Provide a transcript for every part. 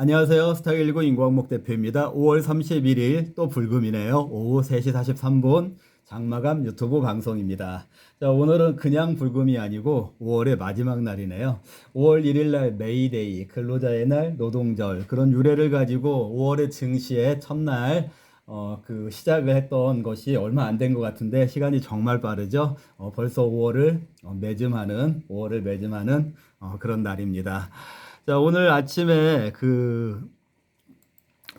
안녕하세요. 스타일19 인구항목 대표입니다. 5월 31일 또 불금이네요. 오후 3시 43분 장마감 유튜브 방송입니다. 자, 오늘은 그냥 불금이 아니고 5월의 마지막 날이네요. 5월 1일 날 메이데이, 근로자의 날, 노동절 그런 유래를 가지고 5월의 증시의 첫날 어, 그 시작을 했던 것이 얼마 안 된 것 같은데 시간이 정말 빠르죠. 어, 벌써 5월을 어, 매짐하는 5월을 매짐하는 어, 그런 날입니다. 자, 오늘 아침에 그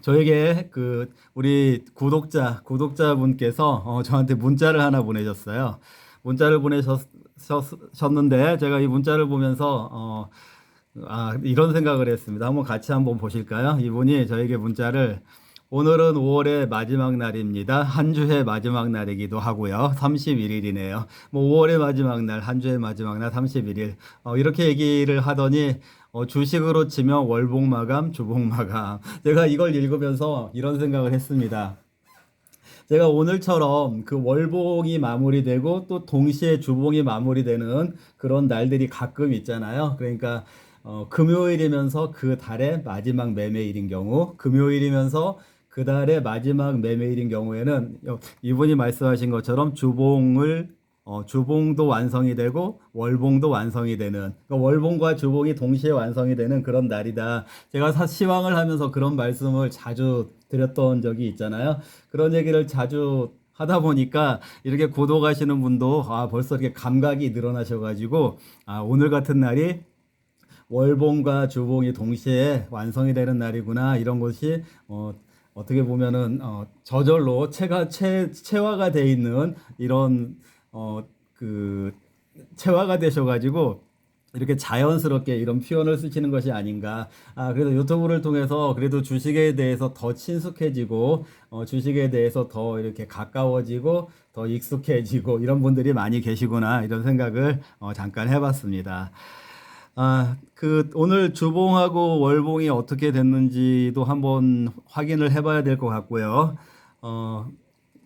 저에게 그 우리 구독자 구독자분께서 어, 저한테 문자를 하나 보내셨어요. 문자를 보내셨는데 제가 이 문자를 보면서 어, 아, 이런 생각을 했습니다. 한번 같이 한번 보실까요? 이분이 저에게 문자를 오늘은 5월의 마지막 날입니다. 한 주의 마지막 날이기도 하고요. 31일이네요. 뭐 5월의 마지막 날, 한 주의 마지막 날 31일. 어, 이렇게 얘기를 하더니 어, 주식으로 치면 월봉 마감, 주봉 마감. 제가 이걸 읽으면서 이런 생각을 했습니다. 제가 오늘처럼 그 월봉이 마무리되고 또 동시에 주봉이 마무리되는 그런 날들이 가끔 있잖아요. 그러니까 어, 금요일이면서 그 달의 마지막 매매일인 경우, 금요일이면서 그 달의 마지막 매매일인 경우에는 이분이 말씀하신 것처럼 주봉을 어, 주봉도 완성이 되고 월봉도 완성이 되는 그러니까 월봉과 주봉이 동시에 완성이 되는 그런 날이다. 제가 사, 시황을 하면서 그런 말씀을 자주 드렸던 적이 있잖아요. 그런 얘기를 자주 하다 보니까 이렇게 구독하시는 분도 아 벌써 이렇게 감각이 늘어나셔가지고 아 오늘 같은 날이 월봉과 주봉이 동시에 완성이 되는 날이구나 이런 것이 어, 어떻게 보면은 어, 저절로 체가 체 체화가 돼 있는 이런 어 그 체화가 되셔가지고 이렇게 자연스럽게 이런 표현을 쓰시는 것이 아닌가. 아, 그래도 유튜브를 통해서 그래도 주식에 대해서 더 친숙해지고, 어, 주식에 대해서 더 이렇게 가까워지고, 더 익숙해지고, 이런 분들이 많이 계시구나, 이런 생각을 어, 잠깐 해봤습니다. 아, 그 오늘 주봉하고 월봉이 어떻게 됐는지도 한번 확인을 해봐야 될 것 같고요. 어,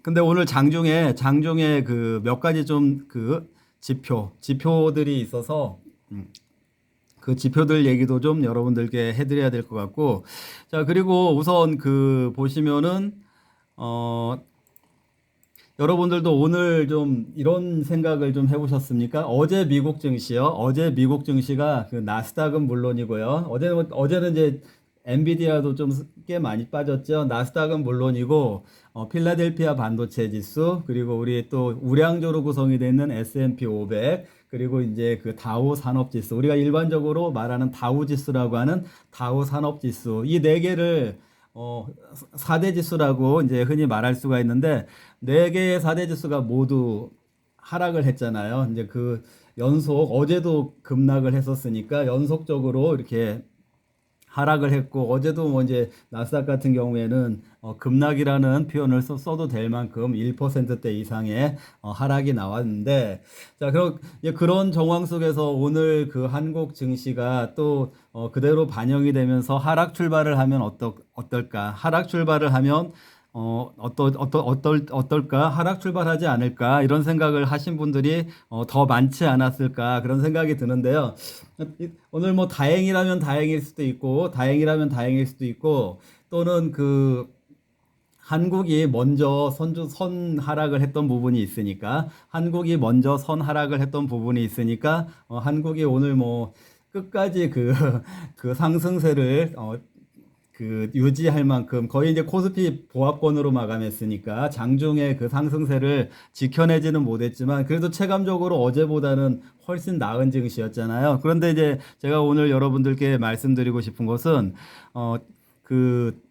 근데 오늘 장중에 장중에 그 몇 가지 좀 그 지표 지표들이 있어서 음, 그 지표들 얘기도 좀 여러분들께 해드려야 될 것 같고 자 그리고 우선 그 보시면은 어 여러분들도 오늘 좀 이런 생각을 좀 해보셨습니까? 어제 미국 증시요. 어제 미국 증시가 그 나스닥은 물론이고요. 어제는 어제는 이제 엔비디아도 좀 꽤 많이 빠졌죠. 나스닥은 물론이고 어, 필라델피아 반도체 지수 그리고 우리 또 우량조로 구성이 되는 S&P 500 그리고 이제 그 다우 산업 지수 우리가 일반적으로 말하는 다우 지수라고 하는 다우 산업 지수 이 네 개를 어, 4대 지수라고 이제 흔히 말할 수가 있는데, 네 개의 4대 지수가 모두 하락을 했잖아요. 이제 그 연속, 어제도 급락을 했었으니까 연속적으로 이렇게 하락을 했고 어제도 뭐 이제 나스닥 같은 경우에는 어, 급락이라는 표현을 써, 써도 될 만큼 1%대 이상의 어, 하락이 나왔는데 자 그럼 그런 정황 속에서 오늘 그 한국 증시가 또 어, 그대로 반영이 되면서 하락 출발을 하면 어떠, 어떨까? 하락 출발을 하면 어, 어떠, 어떠, 어떨, 어떨까? 하락 출발하지 않을까? 이런 생각을 하신 분들이 어, 더 많지 않았을까? 그런 생각이 드는데요. 오늘 뭐 다행이라면 다행일 수도 있고, 다행이라면 다행일 수도 있고, 또는 그, 한국이 먼저 선주 선 하락을 했던 부분이 있으니까 한국이 먼저 선 하락을 했던 부분이 있으니까 어, 한국이 오늘 뭐 끝까지 그 그 상승세를 어, 그 유지할 만큼 거의 이제 코스피 보합권으로 마감했으니까 장중에 그 상승세를 지켜내지는 못했지만 그래도 체감적으로 어제보다는 훨씬 나은 증시였잖아요. 그런데 이제 제가 오늘 여러분들께 말씀드리고 싶은 것은 어그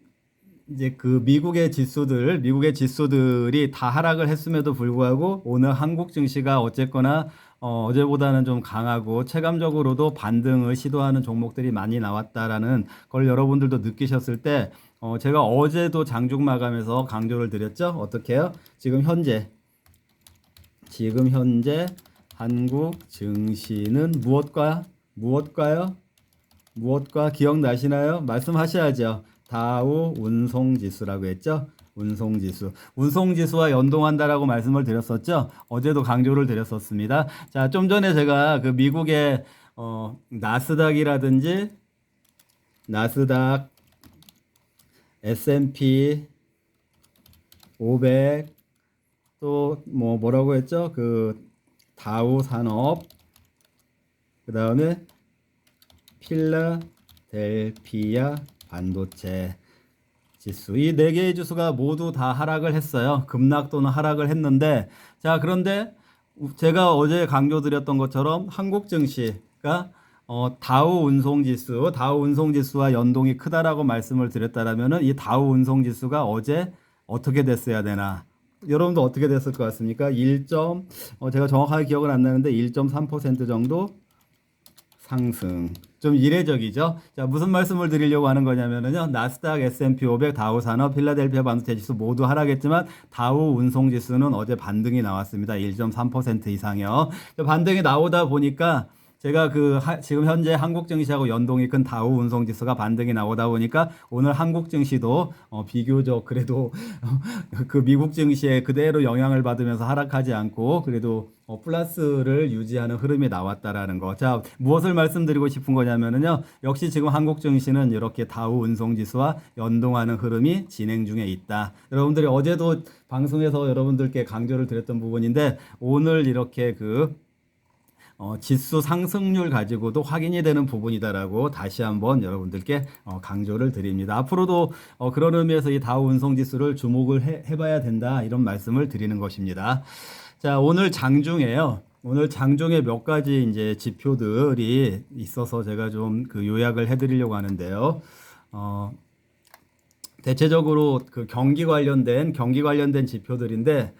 이제 그 미국의 지수들, 미국의 지수들이 다 하락을 했음에도 불구하고 오늘 한국 증시가 어쨌거나 어, 어제보다는 좀 강하고 체감적으로도 반등을 시도하는 종목들이 많이 나왔다라는 걸 여러분들도 느끼셨을 때 어, 제가 어제도 장중 마감에서 강조를 드렸죠. 어떻게 해요? 지금 현재 지금 현재 한국 증시는 무엇과 무엇과요? 무엇과 기억나시나요? 말씀하셔야죠. 다우 운송 지수라고 했죠. 운송 지수. 운송 지수와 연동한다라고 말씀을 드렸었죠. 어제도 강조를 드렸었습니다. 자, 좀 전에 제가 그 미국의 어, 나스닥이라든지 나스닥 S&P 500 또 뭐 뭐라고 했죠? 그 다우 산업 그다음에 필라델피아 반도체 지수 이 네 개의 지수가 모두 다 하락을 했어요. 급락 또는 하락을 했는데 자 그런데 제가 어제 강조드렸던 것처럼 한국 증시가 어, 다우 운송 지수, 다우 운송 지수와 연동이 크다라고 말씀을 드렸다라면은 이 다우 운송 지수가 어제 어떻게 됐어야 되나? 여러분도 어떻게 됐을 것 같습니까? 1. 어, 제가 정확하게 기억은 안 나는데 1.3% 정도 상승. 좀 이례적이죠. 자, 무슨 말씀을 드리려고 하는 거냐면은요. 나스닥, S&P 500, 다우 산업, 필라델피아 반도체 지수 모두 하락했지만 다우 운송 지수는 어제 반등이 나왔습니다. 1.3% 이상이요. 반등이 나오다 보니까 제가 그 하, 지금 현재 한국 증시하고 연동이 큰 다우 운송 지수가 반등이 나오다 보니까 오늘 한국 증시도 어, 비교적 그래도 그 미국 증시에 그대로 영향을 받으면서 하락하지 않고 그래도 어, 플러스를 유지하는 흐름이 나왔다라는 거. 자, 무엇을 말씀드리고 싶은 거냐면은요. 역시 지금 한국 증시는 이렇게 다우 운송 지수와 연동하는 흐름이 진행 중에 있다. 여러분들이 어제도 방송에서 여러분들께 강조를 드렸던 부분인데 오늘 이렇게 그 어, 지수 상승률 가지고도 확인이 되는 부분이다라고 다시 한번 여러분들께 어, 강조를 드립니다. 앞으로도 어, 그런 의미에서 이 다우 운송 지수를 주목을 해, 해봐야 된다 이런 말씀을 드리는 것입니다. 자 오늘 장중에요. 오늘 장중에 몇 가지 이제 지표들이 있어서 제가 좀 그 요약을 해드리려고 하는데요. 어, 대체적으로 그 경기 관련된 경기 관련된 지표들인데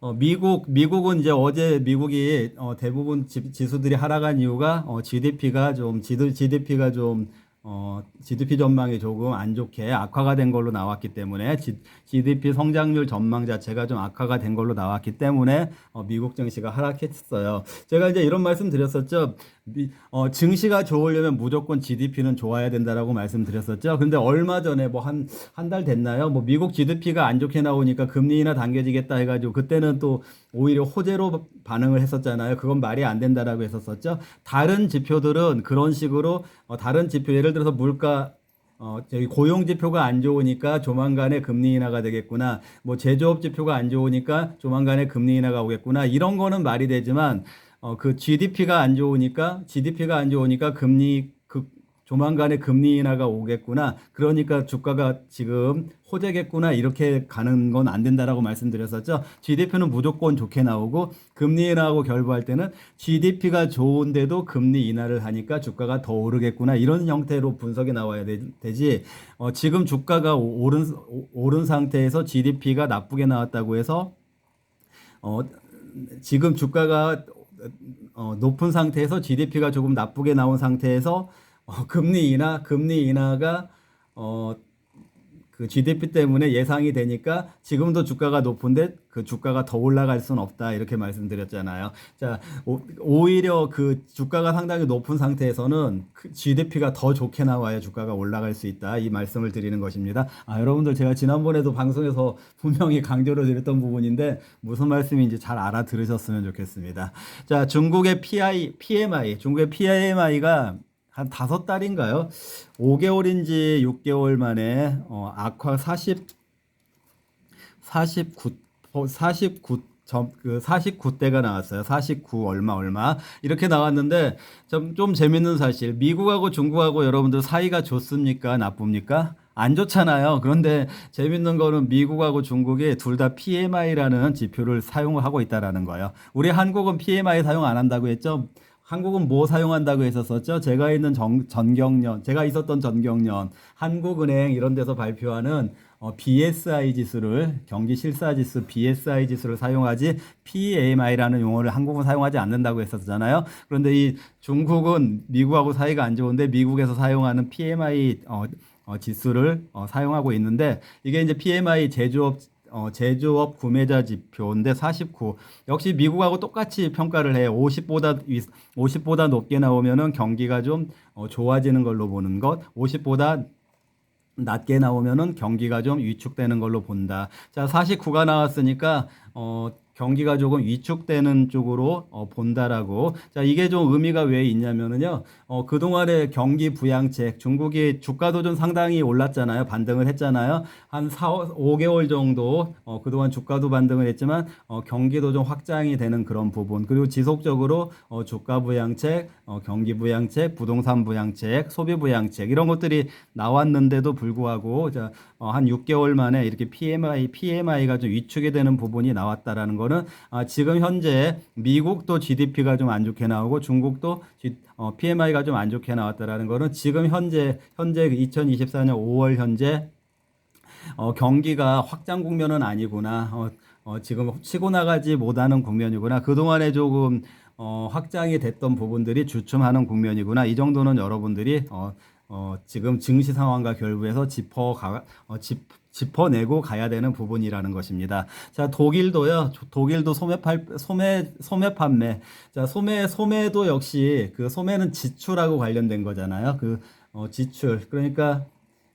어, 미국 미국은 이제 어제 미국이 어, 대부분 지, 지수들이 하락한 이유가 어, GDP가 좀 GDP가 좀 어, GDP 전망이 조금 안 좋게 악화가 된 걸로 나왔기 때문에 G, GDP 성장률 전망 자체가 좀 악화가 된 걸로 나왔기 때문에 어, 미국 증시가 하락했어요. 제가 이제 이런 말씀 드렸었죠. 미, 어, 증시가 좋으려면 무조건 GDP는 좋아야 된다라고 말씀드렸었죠. 근데 얼마 전에 뭐 한 한 달 됐나요? 뭐 미국 GDP가 안 좋게 나오니까 금리나 당겨지겠다 해가지고 그때는 또 오히려 호재로 반응을 했었잖아요. 그건 말이 안 된다라고 했었었죠. 다른 지표들은 그런 식으로 어, 다른 지표 예를 들어서 물가 어, 저기 고용 지표가 안 좋으니까 조만간에 금리 인하가 되겠구나. 뭐 제조업 지표가 안 좋으니까 조만간에 금리 인하가 오겠구나. 이런 거는 말이 되지만 어, 그 GDP가 안 좋으니까 GDP가 안 좋으니까 금리 그 조만간에 금리 인하가 오겠구나. 그러니까 주가가 지금 호재겠구나. 이렇게 가는 건 안 된다라고 말씀드렸었죠. GDP는 무조건 좋게 나오고 금리 인하하고 결부할 때는 GDP가 좋은데도 금리 인하를 하니까 주가가 더 오르겠구나. 이런 형태로 분석이 나와야 되, 지 어, 지금 주가가 오른 오른 상태에서 GDP가 나쁘게 나왔다고 해서 어, 지금 주가가 어, 높은 상태에서 GDP가 조금 나쁘게 나온 상태에서 어, 금리 인하, 금리 인하가 어, 그 GDP 때문에 예상이 되니까 지금도 주가가 높은데 그 주가가 더 올라갈 수는 없다 이렇게 말씀드렸잖아요. 자 오, 히려그 주가가 상당히 높은 상태에서는 그 GDP가 더 좋게 나와야 주가가 올라갈 수 있다 이 말씀을 드리는 것입니다. 아 여러분들 제가 지난번에도 방송에서 분명히 강조를 드렸던 부분인데 무슨 말씀인지 잘 알아들으셨으면 좋겠습니다. 자 중국의 PI, PMI, 중국의 PMI가 한 다섯 달인가요? 5개월인지 6개월 만에 어, 악화 40 49 49 점, 그 49대가 나왔어요. 49 얼마 얼마 이렇게 나왔는데 좀, 좀 재밌는 사실 미국하고 중국하고 여러분들 사이가 좋습니까 나쁩니까? 안 좋잖아요. 그런데 재밌는 거는 미국하고 중국이 둘 다 PMI라는 지표를 사용하고 있다라는 거예요. 우리 한국은 PMI 사용 안 한다고 했죠. 한국은 뭐 사용한다고 했었었죠? 제가 있는 전, 전경련, 제가 있었던 전경련, 한국은행 이런 데서 발표하는 어, BSI 지수를 경기 실사 지수 BSI 지수를 사용하지 PMI라는 용어를 한국은 사용하지 않는다고 했었잖아요. 그런데 이 중국은 미국하고 사이가 안 좋은데 미국에서 사용하는 PMI 어, 어, 지수를 어, 사용하고 있는데 이게 이제 PMI 제조업 어, 제조업 구매자 지표인데 49. 역시 미국하고 똑같이 평가를 해요. 50보다 50보다 높게 나오면은 경기가 좀 어, 좋아지는 걸로 보는 것. 50보다 낮게 나오면은 경기가 좀 위축되는 걸로 본다. 자, 49가 나왔으니까 어 경기가 조금 위축되는 쪽으로 어, 본다라고. 자, 이게 좀 의미가 왜 있냐면은요. 어, 그동안의 경기 부양책, 중국이 주가도 좀 상당히 올랐잖아요. 반등을 했잖아요. 한 4, 5개월 정도, 어, 그동안 주가도 반등을 했지만, 어, 경기도 좀 확장이 되는 그런 부분. 그리고 지속적으로, 어, 주가 부양책, 어, 경기 부양책, 부동산 부양책, 소비 부양책, 이런 것들이 나왔는데도 불구하고, 자, 어, 한 6개월 만에 이렇게 PMI, PMI가 좀 위축이 되는 부분이 나왔다라는 거는, 아, 지금 현재 미국도 GDP가 좀 안 좋게 나오고, 중국도 G- 어, PMI가 좀 안 좋게 나왔다라는 거는 지금 현재 현재 2024년 5월 현재 어, 경기가 확장 국면은 아니구나. 어, 어, 지금 치고 나가지 못하는 국면이구나. 그동안에 조금 어, 확장이 됐던 부분들이 주춤하는 국면이구나. 이 정도는 여러분들이 어, 어, 지금 증시 상황과 결부해서 짚어 가, 어, 짚, 짚어내고 가야 되는 부분이라는 것입니다. 자, 독일도요. 조- 독일도 소매 팔 소매 소매 판매. 자, 소매 소매도 역시 그 소매는 지출하고 관련된 거잖아요. 그 어, 지출. 그러니까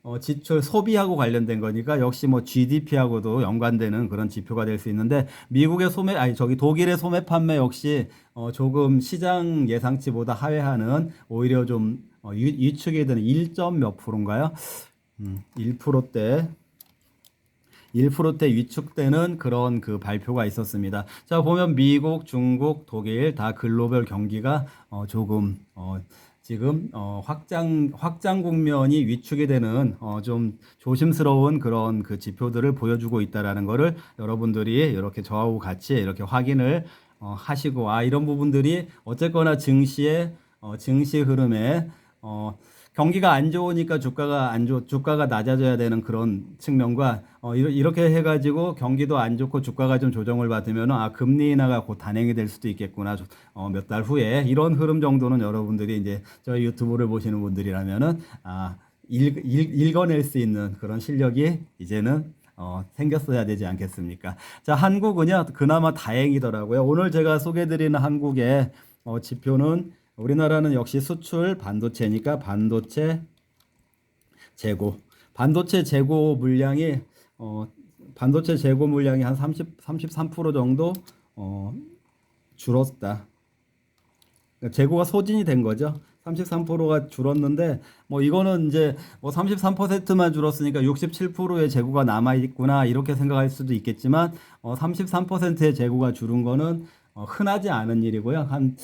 어, 지출 소비하고 관련된 거니까 역시 뭐 GDP하고도 연관되는 그런 지표가 될 수 있는데 미국의 소매 아니 저기 독일의 소매 판매 역시 어, 조금 시장 예상치보다 하회하는 오히려 좀 어, 위- 위축이 되는 1점 몇 프로인가요? 음, 1%대 1%대 위축되는 그런 그 발표가 있었습니다. 자, 보면 미국, 중국, 독일 다 글로벌 경기가 어, 조금 어, 지금 어, 확장 확장 국면이 위축이 되는 어, 좀 조심스러운 그런 그 지표들을 보여주고 있다라는 거를 여러분들이 이렇게 저하고 같이 이렇게 확인을 어, 하시고 아 이런 부분들이 어쨌거나 증시의 어, 증시 흐름에 어, 경기가 안 좋으니까 주가가 안 좋, 주가가 낮아져야 되는 그런 측면과 어, 이렇게 해가지고 경기도 안 좋고 주가가 좀 조정을 받으면 아 금리 인하가 곧 단행이 될 수도 있겠구나 어, 몇 달 후에 이런 흐름 정도는 여러분들이 이제 저희 유튜브를 보시는 분들이라면은 아 읽, 읽, 읽어낼 수 있는 그런 실력이 이제는 어, 생겼어야 되지 않겠습니까? 자, 한국은요, 그나마 다행이더라고요. 오늘 제가 소개드리는 한국의 어, 지표는 우리나라는 역시 수출 반도체니까 반도체 재고. 반도체 재고 물량이 어, 반도체 재고 물량이 한 30, 33% 정도 어, 줄었다. 그러니까 재고가 소진이 된 거죠. 33%가 줄었는데 뭐 이거는 이제 뭐 33%만 줄었으니까 67%의 재고가 남아 있구나 이렇게 생각할 수도 있겠지만 어 33%의 재고가 줄은 거는 어 흔하지 않은 일이고요. 한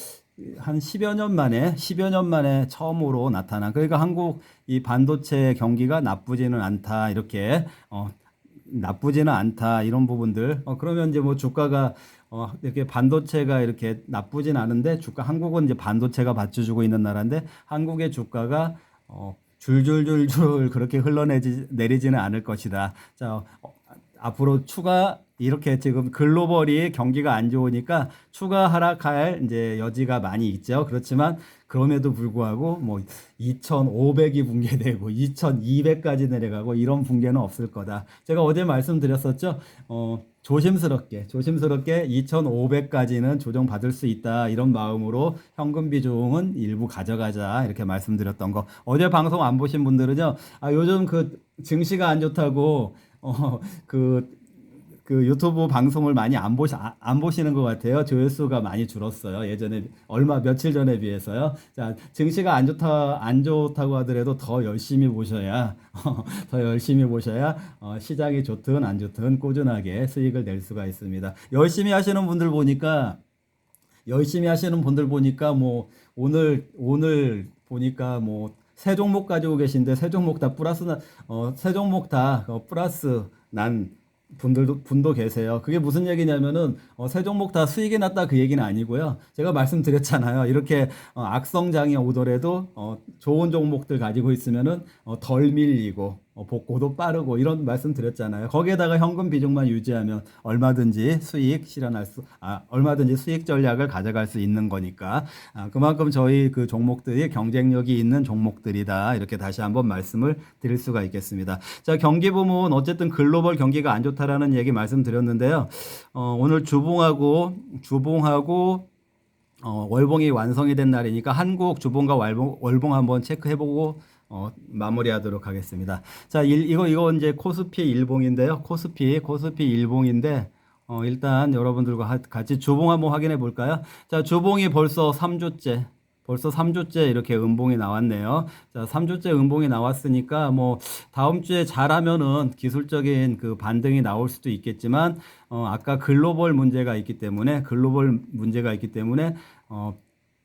한 10여 년 만에 10여 년 만에 처음으로 나타난 그러니까 한국 이 반도체 경기가 나쁘지는 않다 이렇게 어 나쁘지는 않다 이런 부분들 어 그러면 이제 뭐 주가가 어 이렇게 반도체가 이렇게 나쁘진 않은데 주가 한국은 이제 반도체가 받쳐주고 있는 나라인데 한국의 주가가 어 줄줄줄줄 그렇게 흘러내지 내리지는 않을 것이다. 자 어, 앞으로 추가 이렇게 지금 글로벌이 경기가 안 좋으니까 추가 하락할 이제 여지가 많이 있죠. 그렇지만 그럼에도 불구하고 뭐 2,500이 붕괴되고 2,200까지 내려가고 이런 붕괴는 없을 거다. 제가 어제 말씀드렸었죠. 어, 조심스럽게 조심스럽게 2,500까지는 조정받을 수 있다. 이런 마음으로 현금 비중은 일부 가져가자. 이렇게 말씀드렸던 거. 어제 방송 안 보신 분들은요. 아, 요즘 그 증시가 안 좋다고 어, 그 그 유튜브 방송을 많이 안 보시 아- 안 보시는 것 같아요. 조회수가 많이 줄었어요. 예전에 얼마 며칠 전에 비해서요. 자, 증시가 안 좋다 안 좋다고 하더라도 더 열심히 보셔야 더 열심히 보셔야 어, 시장이 좋든 안 좋든 꾸준하게 수익을 낼 수가 있습니다. 열심히 하시는 분들 보니까 열심히 하시는 분들 보니까 뭐 오늘 오늘 보니까 뭐 세 종목 가지고 계신데 세 종목 다 플러스 나어세 종목 다 어, 플러스 난 분들도 분도 계세요. 그게 무슨 얘기냐면은 어, 세 종목 다 수익이 났다 그 얘기는 아니고요. 제가 말씀드렸잖아요. 이렇게 어, 악성장이 오더라도 어, 좋은 종목들 가지고 있으면은 어, 덜 밀리고 어, 복고도 빠르고 이런 말씀 드렸잖아요. 거기에다가 현금 비중만 유지하면 얼마든지 수익 실현할 수, 아, 얼마든지 수익 전략을 가져갈 수 있는 거니까 아, 그만큼 저희 그 종목들이 경쟁력이 있는 종목들이다 이렇게 다시 한번 말씀을 드릴 수가 있겠습니다. 자 경기 부문 어쨌든 글로벌 경기가 안 좋다라는 얘기 말씀드렸는데요. 어, 오늘 주봉하고 주봉하고 어, 월봉이 완성이 된 날이니까 한국 주봉과 월봉, 월봉 한번 체크해보고 어, 마무리하도록 하겠습니다. 자, 일, 이거 이거 이제 코스피 일봉인데요. 코스피 코스피 일봉인데 어, 일단 여러분들과 하- 같이 주봉 한번 확인해 볼까요? 자, 주봉이 벌써 3주째. 벌써 3주째 이렇게 음봉이 나왔네요. 자, 3주째 음봉이 나왔으니까 뭐 다음 주에 잘하면은 기술적인 그 반등이 나올 수도 있겠지만 어, 아까 글로벌 문제가 있기 때문에 글로벌 문제가 있기 때문에 어,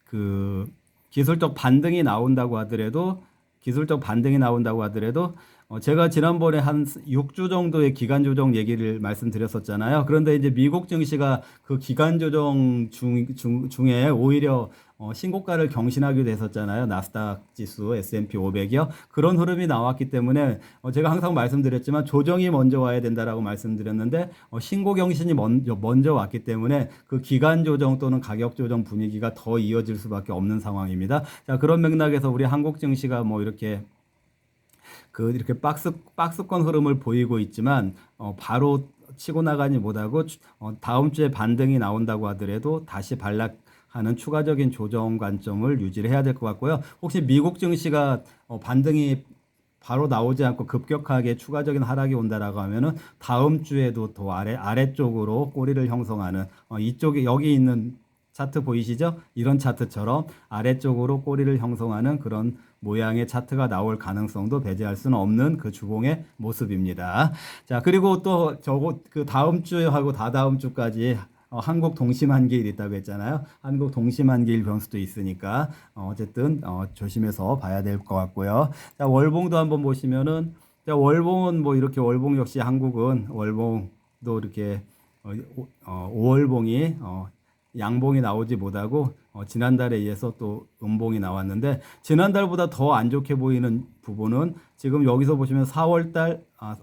그 기술적 반등이 나온다고 하더라도 기술적 반등이 나온다고 하더라도 어, 제가 지난번에 한 6주 정도의 기간 조정 얘기를 말씀드렸었잖아요. 그런데 이제 미국 증시가 그 기간 조정 중, 중, 중에 오히려 어, 신고가를 경신하기도 했었잖아요. 나스닥 지수, S&P 500이요. 그런 흐름이 나왔기 때문에 어, 제가 항상 말씀드렸지만 조정이 먼저 와야 된다라고 말씀드렸는데 어, 신고 경신이 먼저, 먼저 왔기 때문에 그 기간 조정 또는 가격 조정 분위기가 더 이어질 수밖에 없는 상황입니다. 자, 그런 맥락에서 우리 한국 증시가 뭐 이렇게 그 이렇게 박스 박스권 흐름을 보이고 있지만 어, 바로 치고 나가지 못하고 추- 어, 다음 주에 반등이 나온다고 하더라도 다시 반락 하는 추가적인 조정 관점을 유지를 해야 될 것 같고요. 혹시 미국 증시가 어, 반등이 바로 나오지 않고 급격하게 추가적인 하락이 온다라고 하면은 다음 주에도 더 아래 아래쪽으로 꼬리를 형성하는 어, 이쪽에 여기 있는 차트 보이시죠? 이런 차트처럼 아래쪽으로 꼬리를 형성하는 그런 모양의 차트가 나올 가능성도 배제할 수는 없는 그 주봉의 모습입니다. 자, 그리고 또 저거 그 다음 주에 하고 다다음 주까지 어, 한국 동심한기일 있다고 했잖아요. 한국 동심한기일 변수도 있으니까 어, 어쨌든 어, 조심해서 봐야 될 것 같고요. 자, 월봉도 한번 보시면은 자, 월봉은 뭐 이렇게 월봉 역시 한국은 월봉도 이렇게 어, 오- 어, 오월봉이 어, 양봉이 나오지 못하고 어, 지난달에 이어서 또 음봉이 나왔는데 지난달보다 더 안 좋게 보이는 부분은 지금 여기서 보시면 4월달 아, 어,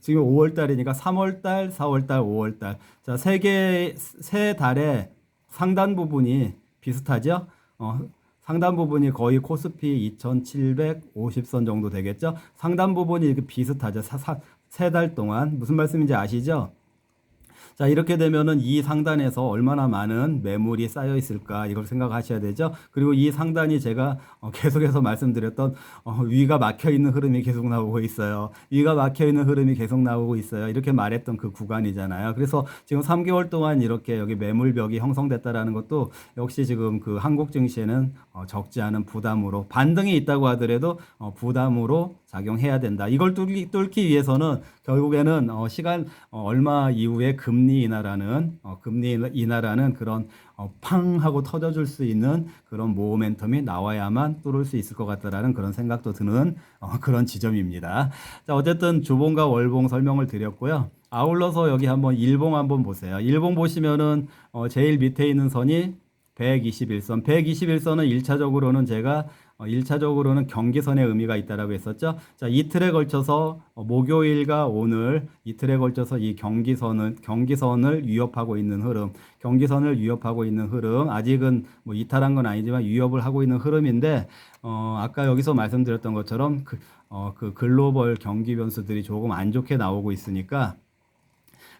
지금 5월 달이니까 3월 달, 4월 달, 5월 달 자 세 개 세 달의 상단 부분이 비슷하죠. 어, 상단 부분이 거의 코스피 2,750선 정도 되겠죠. 상단 부분이 이렇게 비슷하죠. 세 달 동안 무슨 말씀인지 아시죠? 자, 이렇게 되면은 이 상단에서 얼마나 많은 매물이 쌓여 있을까 이걸 생각하셔야 되죠. 그리고 이 상단이 제가 어, 계속해서 말씀드렸던 어, 위가 막혀 있는 흐름이 계속 나오고 있어요. 위가 막혀 있는 흐름이 계속 나오고 있어요. 이렇게 말했던 그 구간이잖아요. 그래서 지금 3개월 동안 이렇게 여기 매물벽이 형성됐다라는 것도 역시 지금 그 한국 증시에는 어, 적지 않은 부담으로 반등이 있다고 하더라도 어, 부담으로 작용해야 된다. 이걸 뚫기, 뚫기 위해서는 결국에는 어, 시간 어, 얼마 이후에 금리 인하라는 어, 금리 인하라는 그런 어, 팡 하고 터져줄 수 있는 그런 모멘텀이 나와야만 뚫을 수 있을 것 같다라는 그런 생각도 드는 어, 그런 지점입니다. 자, 어쨌든 주봉과 월봉 설명을 드렸고요. 아울러서 여기 한번 일봉 한번 보세요. 일봉 보시면은 어, 제일 밑에 있는 선이 121선. 121선은 1차적으로는 제가 어, 1차적으로는 경계선의 의미가 있다라고 했었죠. 자, 이틀에 걸쳐서 어, 목요일과 오늘 이틀에 걸쳐서 이 경기선을 경기선을 위협하고 있는 흐름, 경기선을 위협하고 있는 흐름. 아직은 뭐 이탈한 건 아니지만 위협을 하고 있는 흐름인데 어, 아까 여기서 말씀드렸던 것처럼 그, 어, 그 글로벌 경기 변수들이 조금 안 좋게 나오고 있으니까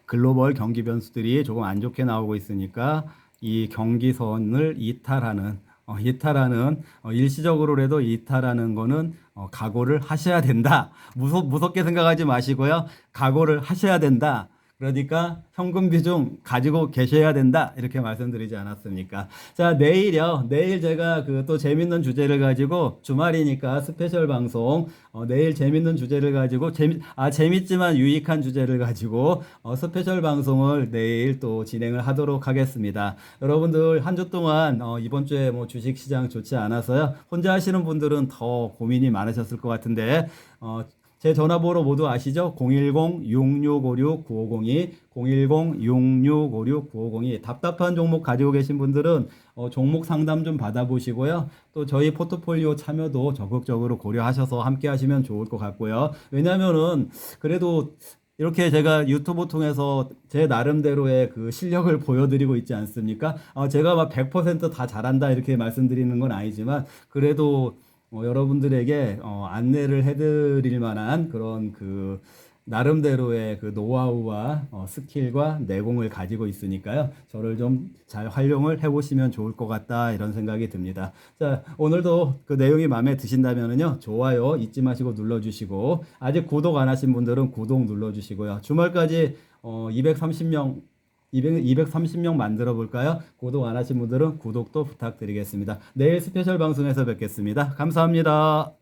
글로벌 경기 변수들이 조금 안 좋게 나오고 있으니까 이 경기선을 이탈하는 어, 이탈하는 어, 일시적으로라도 이탈하는 거는 어, 각오를 하셔야 된다. 무섭 무섭게 생각하지 마시고요. 각오를 하셔야 된다. 그러니까 현금 비중 가지고 계셔야 된다 이렇게 말씀드리지 않았습니까? 자 내일요 내일 제가 그 또 재밌는 주제를 가지고 주말이니까 스페셜 방송 어, 내일 재밌는 주제를 가지고 재미 아 재밌지만 유익한 주제를 가지고 어, 스페셜 방송을 내일 또 진행을 하도록 하겠습니다. 여러분들 한 주 동안 어, 이번 주에 뭐 주식 시장 좋지 않아서요 혼자 하시는 분들은 더 고민이 많으셨을 것 같은데 어, 제 전화번호 모두 아시죠? 010-6656-9502, 010-6656-9502. 답답한 종목 가지고 계신 분들은 어, 종목 상담 좀 받아보시고요. 또 저희 포트폴리오 참여도 적극적으로 고려하셔서 함께 하시면 좋을 것 같고요. 왜냐면은 그래도 이렇게 제가 유튜브 통해서 제 나름대로의 그 실력을 보여드리고 있지 않습니까? 어, 제가 막 100%다 잘한다 이렇게 말씀드리는 건 아니지만 그래도 어, 여러분들에게 어, 안내를 해드릴 만한 그런 그 나름대로의 그 노하우와 어, 스킬과 내공을 가지고 있으니까요. 저를 좀 잘 활용을 해보시면 좋을 것 같다 이런 생각이 듭니다. 자 오늘도 그 내용이 마음에 드신다면은요 좋아요 잊지 마시고 눌러주시고 아직 구독 안 하신 분들은 구독 눌러주시고요. 주말까지 어, 230명 200, 230명 만들어 볼까요? 구독 안 하신 분들은 구독도 부탁드리겠습니다. 내일 스페셜 방송에서 뵙겠습니다. 감사합니다.